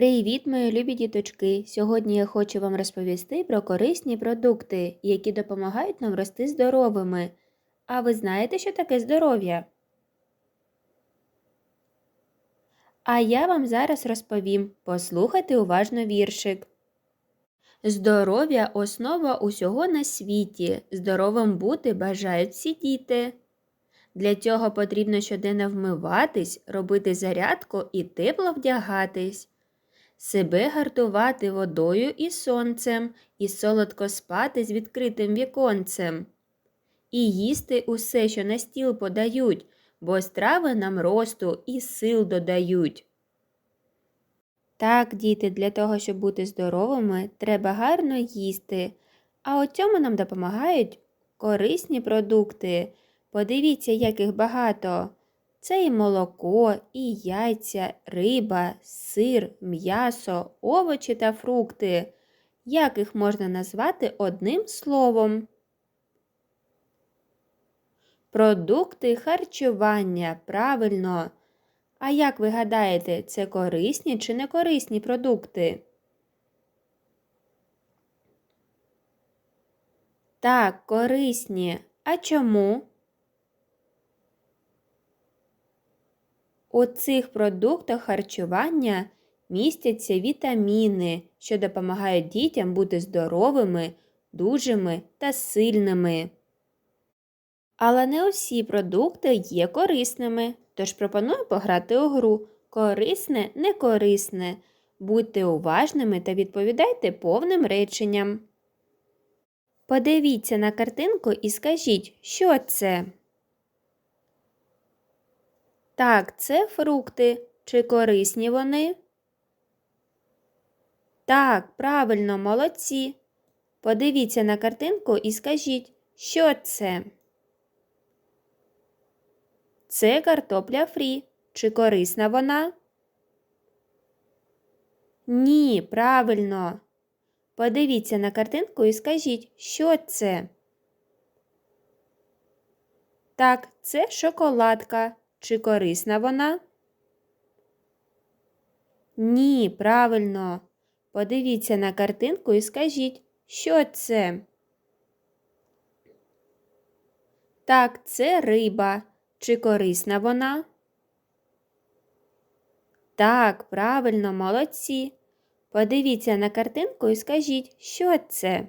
Привіт, мої любі діточки! Сьогодні я хочу вам розповісти про корисні продукти, які допомагають нам рости здоровими. А ви знаєте, що таке здоров'я? А я вам зараз розповім. Послухайте уважно віршик. Здоров'я основа усього на світі. Здоровим бути бажають всі діти. Для цього потрібно щоденно вмиватись, робити зарядку і тепло вдягатись. Себе гартувати водою і сонцем, і солодко спати з відкритим віконцем. І їсти усе, що на стіл подають, бо страви нам росту і сил додають. Так, діти, для того, щоб бути здоровими, треба гарно їсти. А у цьому нам допомагають корисні продукти. Подивіться, як їх багато. Це і молоко, і яйця, риба, сир, м'ясо, овочі та фрукти. Як їх можна назвати одним словом? Продукти харчування. Правильно. А як ви гадаєте, це корисні чи не корисні продукти? Так, корисні. А чому? У цих продуктах харчування містяться вітаміни, що допомагають дітям бути здоровими, дужими та сильними. Але не усі продукти є корисними, тож пропоную пограти у гру корисне, некорисне. Будьте уважними та відповідайте повним реченням. Подивіться на картинку і скажіть, що це? Так, це фрукти. Чи корисні вони? Так, правильно, молодці. Подивіться на картинку і скажіть, що це? Це картопля фрі. Чи корисна вона? Ні, правильно. Подивіться на картинку і скажіть, що це? Так, це шоколадка. Чи корисна вона? Ні, правильно. Подивіться на картинку і скажіть, що це? Так, це риба. Чи корисна вона? Так, правильно, молодці. Подивіться на картинку і скажіть, що це?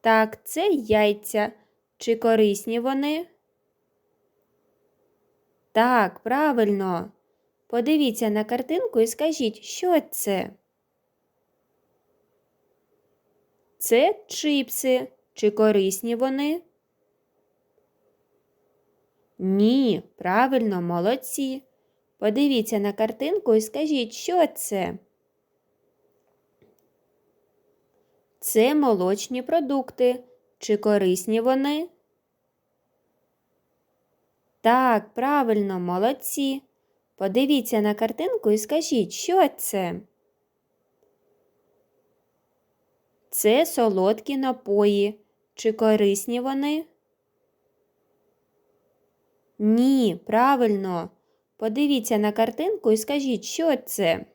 Так, це яйця. Чи корисні вони? Так, правильно. Подивіться на картинку і скажіть, що це? Це чипси. Чи корисні вони? Ні, правильно, молодці. Подивіться на картинку і скажіть, що це? Це молочні продукти. Чи корисні вони? Так, правильно, молодці. Подивіться на картинку і скажіть, що це? Це солодкі напої. Чи корисні вони? Ні, правильно. Подивіться на картинку і скажіть, що це?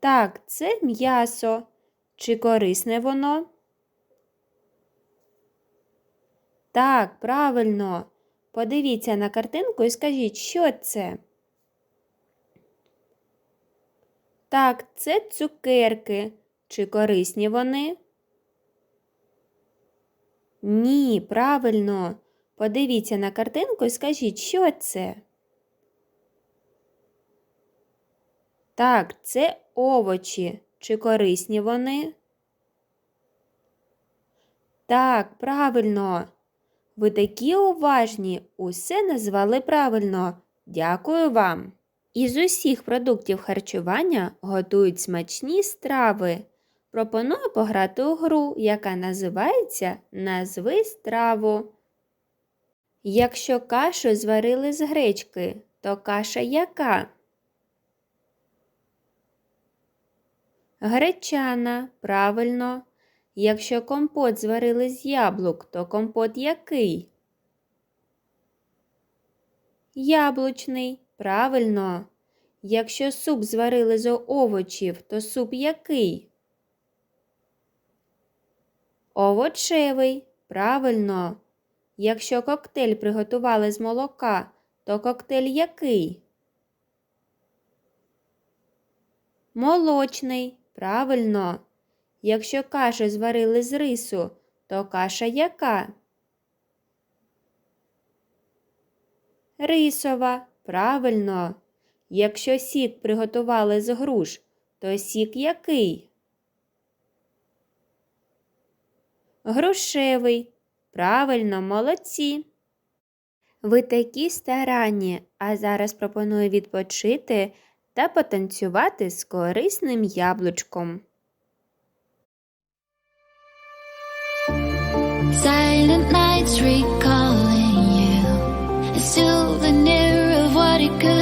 Так, це м'ясо. Чи корисне воно? Так, правильно. Подивіться на картинку і скажіть, що це? Так, це цукерки. Чи корисні вони? Ні, правильно. Подивіться на картинку і скажіть, що це? Так, це овочі. Чи корисні вони? Так, правильно. Ви такі уважні, усе назвали правильно. Дякую вам. Із усіх продуктів харчування готують смачні страви. Пропоную пограти у гру, яка називається Назви страву. Якщо кашу зварили з гречки, то каша яка? Гречана, правильно. Якщо компот зварили з яблук, то компот який? Яблучний, Правильно. Якщо суп зварили з овочів, то суп який? Овочевий. Правильно. Якщо коктейль приготували з молока, то коктейль який? Молочний. Правильно. Якщо кашу зварили з рису, то каша яка? Рисова. Правильно. Якщо сік приготували з груш, то сік який? Грушевий. Правильно, молодці. Ви такі старанні, а зараз пропоную відпочити та потанцювати з корисним яблучком. Silent nights recalling you, a souvenir of what it could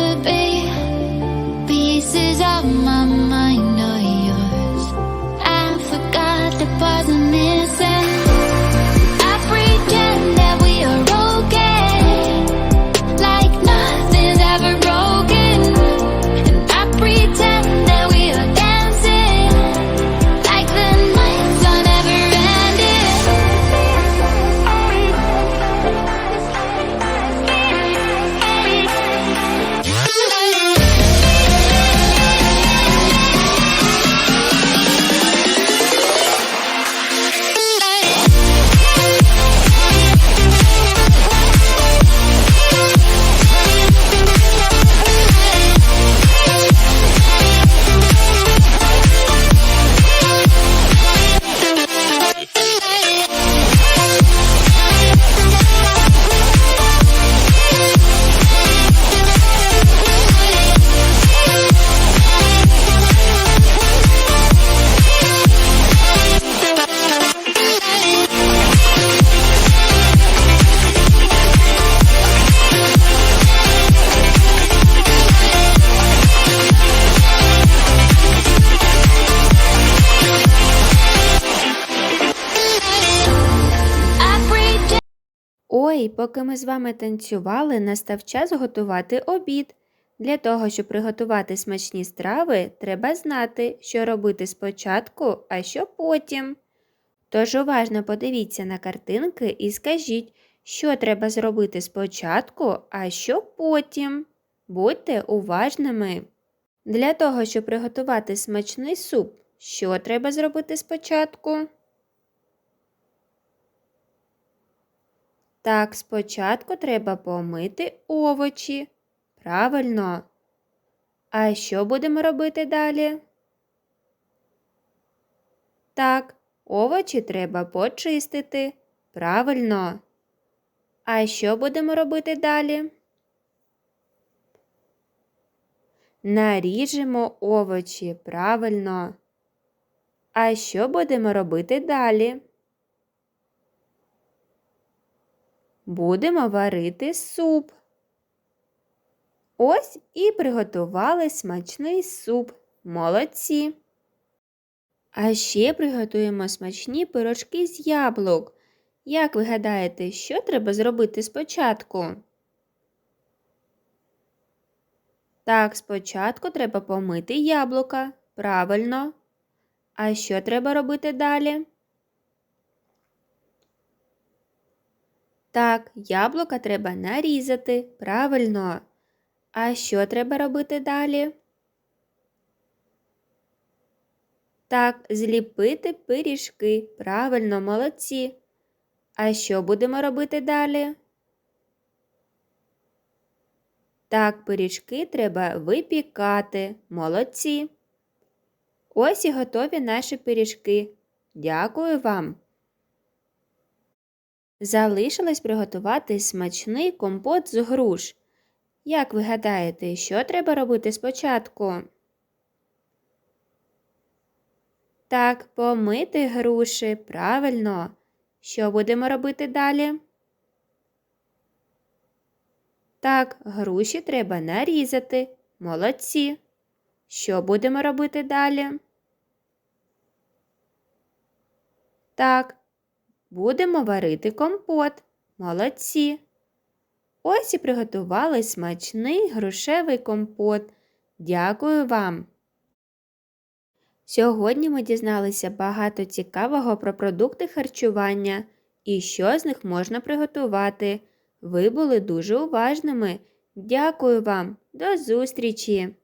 Ой, поки ми з вами танцювали, настав час готувати обід. Для того, щоб приготувати смачні страви, треба знати, що робити спочатку, а що потім. Тож уважно подивіться на картинки і скажіть, що треба зробити спочатку, а що потім. Будьте уважними. Для того, щоб приготувати смачний суп, що треба зробити спочатку? Так, спочатку треба помити овочі. Правильно. А що будемо робити далі? Так, овочі треба почистити. Правильно. А що будемо робити далі? Наріжемо овочі. Правильно. А що будемо робити далі? Будемо варити суп. Ось і приготували смачний суп. Молодці. А ще приготуємо смачні пирожки з яблук. Як ви гадаєте, що треба зробити спочатку? Так, спочатку треба помити яблука. Правильно. А що треба робити далі? Так, яблука треба нарізати. Правильно. А що треба робити далі? Так, зліпити пиріжки. Правильно, молодці. А що будемо робити далі? Так, пиріжки треба випікати. Молодці. Ось і готові наші пиріжки. Дякую вам. Залишилось приготувати смачний компот з груш. Як ви гадаєте, що треба робити спочатку? Так, помити груші. Правильно. Що будемо робити далі? Так, груші треба нарізати. Молодці. Що будемо робити далі? Так, будемо варити компот. Молодці. Ось і приготували смачний грушевий компот. Дякую вам! Сьогодні ми дізналися багато цікавого про продукти харчування і що з них можна приготувати. Ви були дуже уважними. Дякую вам. До зустрічі!